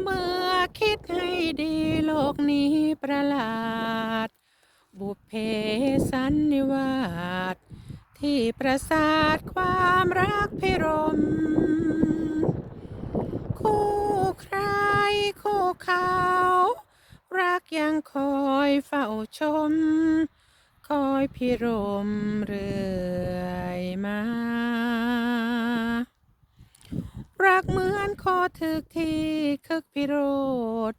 เมื่อคิดให้ดีโลกนี้ประหลาด บุพเพสันนิวาสที่ประสาทความรักพิรม คู่ใครคู่เขา รักยังคอยเฝ้าชม คอยพิรมเรื่อยมา รักเหมือนคอถึกที่คึกพิโรธ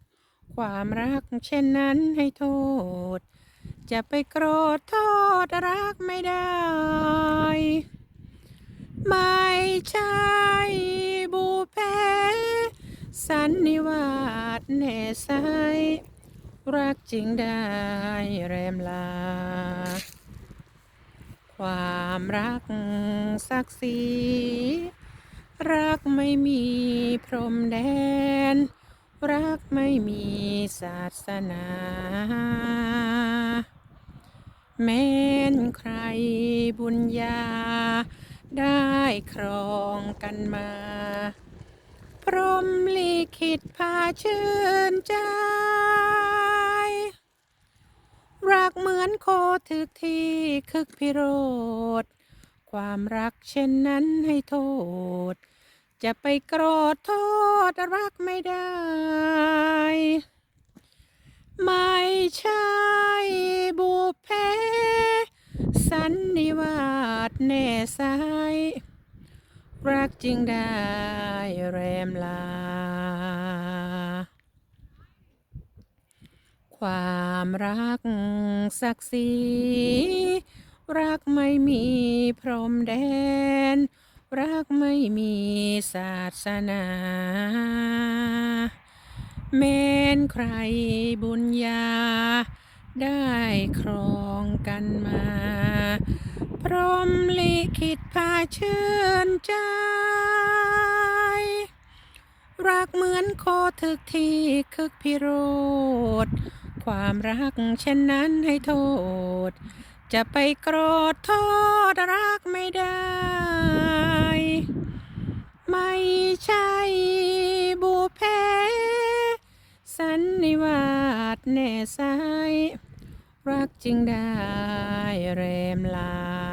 ความรักเช่นนั้นให้โทษ จะไปโกรธโทษรักไม่ได้ ไม่ใช่บุพเพสันนิวาสแน่ใสรักจริงได้แรมลา ความรักศักดิ์ศรี ไม่มีพรมแดน รักไม่มีศาสนา แม้นใครบุญญา ได้ครองกันมา พรมลิขิตพาชื่นใจ รักเหมือนโคถึกที่คึกพิโรธความรักเช่นนั้นให้โทษ จะไปโกรธโทษรักไม่ได้ ไม่ใช่บุพเพสันนิวาสแน่สายรักจริงได้แรมลา ความรักศักดิ์ศรีรักไม่มีพรมแดน รักไม่มีศาสนา แม้นใครบุญญา ได้ครองกันมา พรหมลิขิตพาชื่นใจ รักเหมือนโคถึกที่คึกพิโรธ ความรักเช่นนั้นให้โทษ จะไปโกรธโทษรัก แน่สาย รักจึงได้แรมลา